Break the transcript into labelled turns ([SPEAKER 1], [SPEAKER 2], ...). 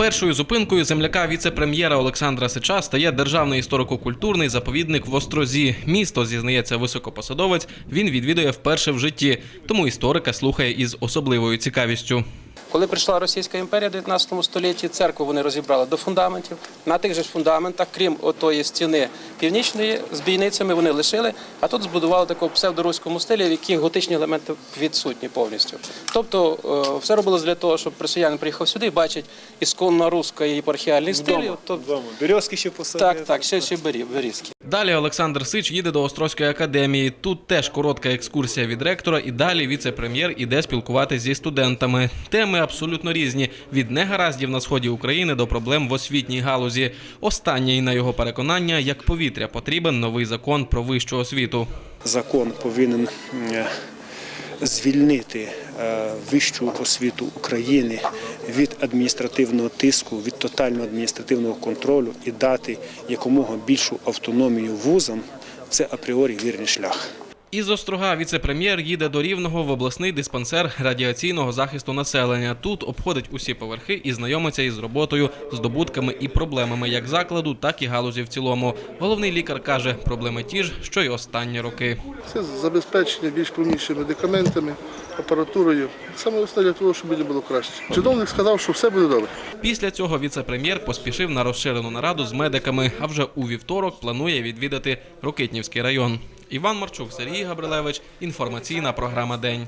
[SPEAKER 1] Першою зупинкою земляка віце-прем'єра Олександра Сича стає державний історико-культурний заповідник в Острозі. Місто зізнається високопосадовець. Він відвідує вперше в житті, тому історика слухає із особливою цікавістю.
[SPEAKER 2] Коли прийшла Російська імперія в 19 столітті, церкву вони розібрали до фундаментів. На тих же фундаментах, крім отої стіни північної з бійницями, вони лишили, а тут збудували такому псевдоруському стилі, в яких готичні елементи відсутні повністю. Тобто е, все робилось для того, щоб росіянин приїхав сюди і бачить ісконно руський єпархіальний стиль. То,
[SPEAKER 3] Вдома. Березки ще посадили.
[SPEAKER 2] так, так, ще, ще берізки.
[SPEAKER 1] Далі Олександр Сич їде до Острозької академії. Тут теж коротка екскурсія від ректора, і далі віце-прем'єр іде спілкуватися зі студентами. Теми абсолютно різні: від негараздів на сході України до проблем в освітній галузі. Останнє, на його переконання, як повітря потрібен новий закон про вищу освіту.
[SPEAKER 3] Закон повинен е, звільнити е, вищу освіту України від адміністративного тиску, від тотального адміністративного контролю і дати якомога більшу автономію вузам. Це апріорі вірний шлях.
[SPEAKER 1] Із Острога віце-прем'єр їде до Рівного в обласний диспансер радіаційного захисту населення. Тут обходить усі поверхи і знайомиться із роботою, здобутками і проблемами як закладу, так і галузі в цілому. Головний лікар каже, проблеми ті ж, що й останні роки.
[SPEAKER 4] Це забезпечення більш повнішими медикаментами, апаратурою. Саме основне для того, щоб людям було краще. Чиновник сказав, що все буде добре.
[SPEAKER 1] Після цього віце-прем'єр поспішив на розширену нараду з медиками, а вже у вівторок планує відвідати Рокитнівський район. Іван Марчук, Сергій Габрилевич. Інформаційна програма День.